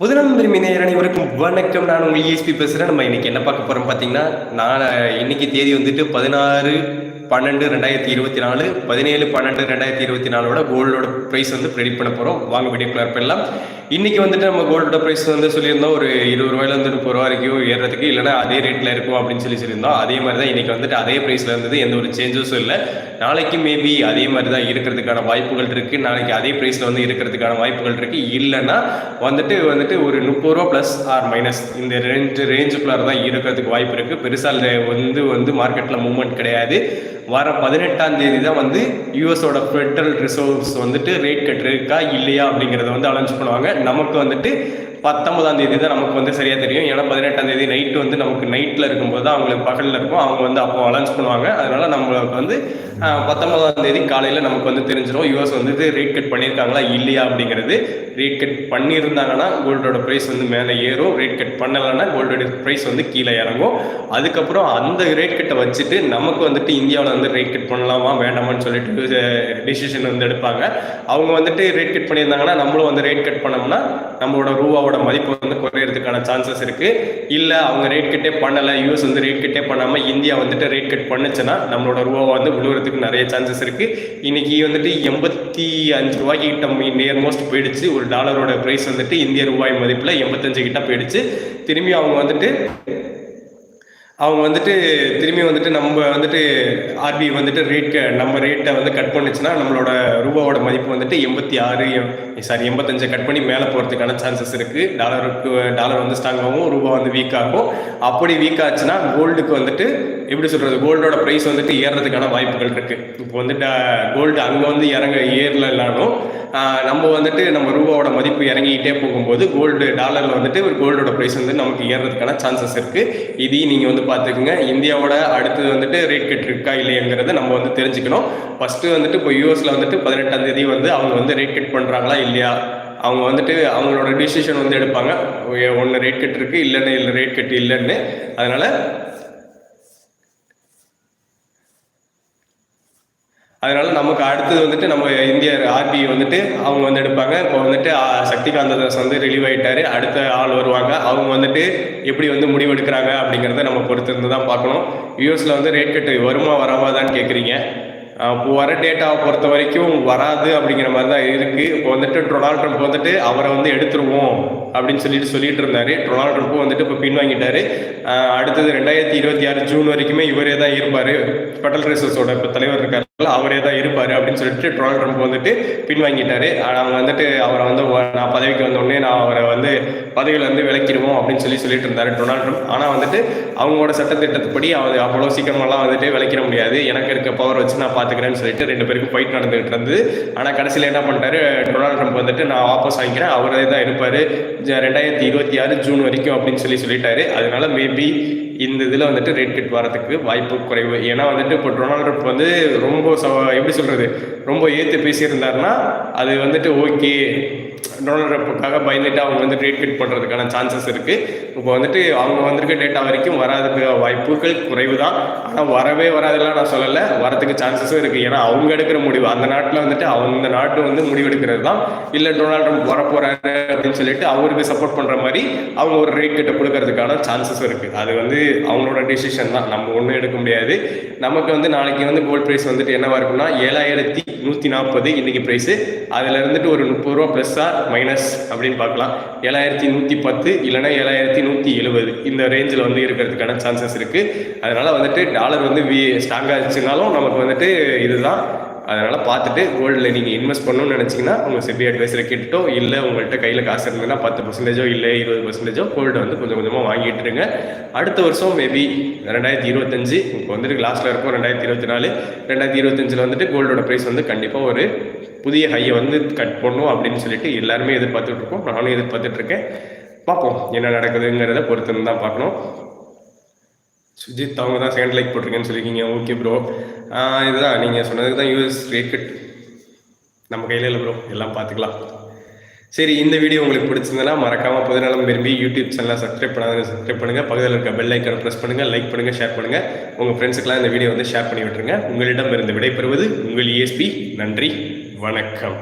புதுநம் விரும்பி நேயர் அனைவருக்கும் வணக்கம் நான் உங்கள் இஎஸ்பி பேசுகிறேன் நம்ம இன்னைக்கு என்ன பார்க்க போகிறோம் பார்த்தீங்கன்னா நான் இன்னைக்கு தேதி வந்துட்டு பதினாறு பன்னெண்டு ரெண்டாயிரத்தி இருபத்தி நாலு பதினேழு பன்னெண்டு ரெண்டாயிரத்தி இருபத்தி நாலோட கோல்டோட ப்ரைஸ் வந்து ப்ரெடிட் பண்ண போகிறோம் வாங்க வீடியோக்குள்ள இருப்பெல்லாம் இன்னைக்கு வந்துட்டு நம்ம கோல்டோட ப்ரைஸ் வந்து சொல்லியிருந்தோம் ஒரு இருபது ரூபாயிலேருந்து முப்பது ரூபா வரைக்கும் ஏறுறதுக்கு இல்லைனா அதே ரேட்டில் இருக்கும் அப்படின்னு சொல்லி சொல்லியிருந்தோம். அதே மாதிரி தான் இன்னைக்கு வந்துட்டு அதே ப்ரைஸில் இருந்தது எந்த ஒரு சேஞ்சஸும் இல்லை. நாளைக்கு மேபி அதே மாதிரி தான் இருக்கிறதுக்கான வாய்ப்புகள் இருக்குது நாளைக்கு அதே ப்ரைஸில் வந்து இருக்கிறதுக்கான வாய்ப்புகள் இருக்குது இல்லைன்னா வந்துட்டு வந்துட்டு ஒரு முப்பது ரூபா ப்ளஸ் ஆர் மைனஸ் இந்த ரெண்டு ரேஞ்சுக்குள்ளார தான் இருக்கிறதுக்கு வாய்ப்பு இருக்குது பெருசாக வந்து வந்து மார்க்கெட்டில் மூவ்மெண்ட் கிடையாது. வர பதினெட்டாம் தேதி தான் வந்து யூஎஸோட ஃபெட்ரல் ரிசர்வ்ஸ் வந்துட்டு ரேட் கட் இருக்கா இல்லையா அப்படிங்கிறத வந்து அனௌன்ஸ் பண்ணுவாங்க. நமக்கு வந்துட்டு பத்தொன்பதாம் தேதி தான் நமக்கு வந்து சரியாக தெரியும். ஏன்னா பதினெட்டாம் தேதி நைட்டு வந்து நமக்கு நைட்டில் இருக்கும்போது தான் அவங்களுக்கு பகலில் இருக்கும். அவங்க வந்து அப்போ அலன்ஸ் பண்ணுவாங்க. அதனால நம்மளுக்கு வந்து பத்தொன்பதாம் தேதி காலையில் நமக்கு வந்து தெரிஞ்சிடும் யூஎஸ் வந்துட்டு ரேட் கட் பண்ணியிருக்காங்களா இல்லையா அப்படிங்கிறது. ரேட் கட் பண்ணியிருந்தாங்கன்னா கோல்டோட ப்ரைஸ் வந்து மேலே ஏறும். ரேட் கட் பண்ணலைன்னா கோல்டோட ப்ரைஸ் வந்து கீழே இறங்கும். அதுக்கப்புறம் அந்த ரேட் கட்டை வச்சுட்டு நமக்கு வந்துட்டு இந்தியாவில் வந்து ரேட் கட் பண்ணலாமா வேண்டாமான்னு சொல்லிட்டு டிசிஷன் வந்து எடுப்பாங்க. அவங்க வந்துட்டு ரேட் கட் பண்ணியிருந்தாங்கன்னா நம்மளும் வந்து ரேட் கட் பண்ணோம்னா நம்மளோட ரூபாவோட மதிப்பு வந்து குறையிறதுக்கான சான்சஸ் இருக்குது இல்லை அவங்க ரேட் கட்டே பண்ணலை யூஎஸ் வந்து ரேட் கட்டே பண்ணாமல் இந்தியா வந்துட்டு ரேட் கட் பண்ணுச்சுன்னா நம்மளோட ரூபாவை வந்து விழுவுறதுக்கு நிறைய சான்சஸ் இருக்குது இன்னைக்கு வந்துட்டு எண்பத்தி அஞ்சு ரூபாய்க்கு கிட்ட நியர் மோஸ்ட் போயிடுச்சு. ஒரு டாலரோட ப்ரைஸ் வந்துட்டு இந்திய ரூபாய் மதிப்பில் எண்பத்தஞ்சு கிட்ட போயிடுச்சு. திரும்பி அவங்க வந்துட்டு அவங்க வந்துட்டு திரும்பி வந்துட்டு நம்ம வந்துட்டு ஆர்பிஐ வந்துட்டு ரேட் நம்ம ரேட்டை வந்து கட் பண்ணுச்சுன்னா நம்மளோட ரூபாவோட மதிப்பு வந்துட்டு எண்பத்தி ஆறு சாரி எண்பத்தஞ்சை கட் பண்ணி மேலே போகிறதுக்கான சான்சஸ் இருக்குது டாலருக்கு டாலர் வந்து ஸ்ட்ராங்காகவும் ரூபா வந்து வீக் ஆகும். அப்படி வீக் ஆச்சுன்னா கோல்டுக்கு வந்துட்டு எப்படி சொல்கிறது கோல்டோட ப்ரைஸ் வந்துட்டு ஏறுறதுக்கான வாய்ப்புகள் இருக்குது இப்போ வந்துட்டு கோல்டு அங்கே வந்து இறங்க ஏறலனாலும் நம்ம வந்துட்டு நம்ம ரூபாவோட மதிப்பு இறங்கிக்கிட்டே போகும்போது கோல்டு டாலரில் வந்துட்டு ஒரு கோல்டோட ப்ரைஸ் வந்து நமக்கு ஏறுறதுக்கான சான்சஸ் இருக்குது இதையும் நீங்கள் வந்து பார்த்துக்குங்க. இந்தியாவோட அடுத்தது வந்துட்டு ரேட் கட் இருக்கா இல்லையங்கிறத நம்ம வந்து தெரிஞ்சுக்கணும். ஃபஸ்ட்டு வந்துட்டு இப்போ யூஎஸில் வந்துட்டு பதினெட்டாம் தேதி வந்து அவங்க வந்து ரேட் கட் பண்ணுறாங்களா இல்லையா? அவங்க வந்துட்டு அவங்களோட டிசிஷன் வந்து எடுப்பாங்க. ஒன்று ரேட் கட் இருக்குது இல்லைன்னு இல்லை ரேட் கட் இல்லைன்னு. அதனால் அதனால நமக்கு அடுத்தது வந்துட்டு நம்ம இந்திய ஆர்பிஐ வந்துட்டு அவங்க வந்து எடுப்பாங்க. இப்போ வந்துட்டு சக்திகாந்த தாஸ் வந்து ரிலீவ் ஆயிட்டாரு. அடுத்த ஆள் வருவாங்க. அவங்க வந்துட்டு எப்படி வந்து முடிவு எடுக்கிறாங்க அப்படிங்கிறத நம்ம பொறுத்திருந்து தான் பார்க்கணும். யூஎஸில் வந்து ரேட் கட்டு வருமா வராமாதான்னு கேட்குறீங்க இப்போ வர டேட்டாவை பொறுத்த வரைக்கும் வராது அப்படிங்கிற மாதிரி தான் இருக்குது இப்போ வந்துட்டு டொனால்ட் ட்ரம்ப் வந்துட்டு அவரை வந்து எடுத்துருவோம் அப்படின்னு சொல்லிட்டு சொல்லிட்டு இருந்தாரு. டொனால்ட் ட்ரம்ப்பும் வந்துட்டு இப்போ பின்வாங்கிட்டாரு. அடுத்தது ரெண்டாயிரத்தி இருபத்தி ஆறு ஜூன் வரைக்குமே இவரே தான் இருப்பார். ஃபெடரல் ரிசர்ஸோட இப்போ தலைவர் இருக்கார். அவரே தான் இருப்பார் அப்படின்னு சொல்லிட்டு டொனால்ட் ட்ரம்ப் வந்துட்டு பின்வாங்கிட்டாரு. அவங்க வந்துட்டு அவரை வந்து நான் பதவிக்கு வந்தோடனே நான் அவரை வந்து பதவியில் வந்து விளக்கிடுவோம் அப்படின்னு சொல்லி சொல்லிட்டு இருந்தாரு டொனால்ட் ட்ரம்ப். ஆனால் வந்துட்டு அவங்களோட சட்டத்திட்டத்துப்படி அவர் அவ்வளோ சீக்கிரமெல்லாம் வந்துட்டு விளக்கிட முடியாது. எனக்கு இருக்க பவர் வச்சு நான் பார்த்துக்கிறேன்னு சொல்லிட்டு ரெண்டு பேருக்கும் ஃபைட் நடந்துகிட்டு இருந்தது. ஆனால் கடைசியில் என்ன பண்ணிட்டாரு? டொனால்ட் ட்ரம்ப் வந்துட்டு நான் வாபஸ் வாங்கிக்கிறேன். அவரே தான் இருப்பார். ரெண்டாயிரத்தி இருபத்தி ஆறு ஜூன் வரைக்கும் அப்படின்னு சொல்லி சொல்லிட்டாரு. அதனால மேபி இந்த இதில் வந்துட்டு ரேட் கிட் வரதுக்கு வாய்ப்பு குறைவு. ஏன்னா வந்துட்டு இப்போ டொனால்ட் ட்ரம்ப் வந்து ரொம்ப எப்படி சொல்கிறது ரொம்ப ஏற்று பேசியிருந்தாருன்னா அது வந்துட்டு ஓகே. டொனால்ட் ட்ரம்ப்புக்காக பயந்துட்டு அவங்க வந்து ரேட் கட் பண்ணுறதுக்கான சான்சஸ் இருக்குது இப்போ வந்துட்டு அவங்க வந்திருக்க டேட்டா வரைக்கும் வராதுக்கு வாய்ப்புகள் குறைவு தான் ஆனால் வரவே வராதுலாம் நான் சொல்லலை. வரதுக்கு சான்சஸும் இருக்குது ஏன்னா அவங்க எடுக்கிற முடிவு அந்த நாட்டில் வந்துட்டு அந்த நாட்டு வந்து முடிவெடுக்கிறது தான் இல்லை டொனால்ட் ட்ரம்ப் வரப்போகிறாரு அப்படின்னு சொல்லிட்டு அவருக்கு சப்போர்ட் பண்ணுற மாதிரி அவங்க ஒரு ரேட் கட்டை கொடுக்கறதுக்கான சான்சஸ் இருக்குது அது வந்து அவங்களோட டிசிஷன் தான். நம்ம ஒன்றும் எடுக்க முடியாது. நமக்கு வந்து நாளைக்கு வந்து கோல்ட் ப்ரைஸ் வந்துட்டு என்னவா இருக்குன்னா ஏழாயிரத்தி நூற்றி நாற்பது இன்னைக்கு ப்ரைஸு அதில் இருந்துட்டு ஒரு முப்பது ரூபா ப்ளஸ்ஸாக மைனஸ் அப்படின்னு பார்க்கலாம். ஏழாயிரத்தி நூற்றி பத்து இல்லைனா ஏழாயிரத்தி நூற்றி எழுபது இந்த ரேஞ்சில் வந்து இருக்கிறதுக்கான சான்சஸ் இருக்குது அதனால் வந்துட்டு டாலர் வந்து வி ஸ்ட்ராங்காக இருந்துச்சுனாலும் நமக்கு வந்துட்டு இதுதான் அதனால் பார்த்துட்டு கோல்டில் நீங்கள் இன்வெஸ்ட் பண்ணணும்னு நினச்சிங்கன்னா உங்கள் செபி அட்வைஸரை கேட்டுட்டோ இல்லை உங்கள்கிட்ட கையில் காசு இருந்ததுன்னா பத்து பர்சன்டேஜோ இல்லை இருபது பர்சன்டேஜோ கோல்டு வந்து கொஞ்சம் கொஞ்சமாக வாங்கிட்டு இருங்க. அடுத்த வருஷம் மேபி ரெண்டாயிரத்தி இருபத்தஞ்சு இப்போ வந்துட்டு லாஸ்ட்டில் இருக்கும் ரெண்டாயிரத்தி இருபத்தி நாலு. ரெண்டாயிரத்தி இருபத்தஞ்சில் வந்துட்டு கோல்டோட ப்ரைஸ் வந்து கண்டிப்பாக ஒரு புதிய ஹையை வந்து கட் பண்ணும் அப்படின்னு சொல்லிட்டு எல்லாருமே எதிர்பார்த்துட்டு இருக்கோம். நானும் எதிர்பார்த்துட்டு இருக்கேன். பார்ப்போம் என்ன நடக்குதுங்கிறத பொறுத்து தான் பார்க்கணும். சுஜித் அவங்க தான் செகண்ட் லைக் போட்டிருக்கேன்னு சொல்லியிருக்கீங்க. ஓகே ப்ரோ இதுதான் நீங்கள் சொன்னதுக்கு தான் யூஎஸ் ரேட் கட் நம்ம கையில் இல்லை ப்ரோ எல்லாம் பார்த்துக்கலாம். சரி இந்த வீடியோ உங்களுக்கு பிடிச்சிருந்தனா மறக்காமல் பதினாலும் விரும்பி யூடியூப் சேனலை சப்ஸ்கிரைப் பண்ணாத சப்ஸ்கிரைப் பண்ணுங்கள் பக்கத்தில் இருக்க பெல் ஐக்கனை ப்ரெஸ் பண்ணுங்கள் லைக் பண்ணுங்கள் ஷேர் பண்ணுங்கள் உங்கள் ஃப்ரெண்ட்ஸுக்கெலாம் இந்த வீடியோ வந்து ஷேர் பண்ணி விட்டுருங்க. உங்களிடம் இருந்து விடைபெறுவது உங்கள் இஎஸ்பி நன்றி வணக்கம்.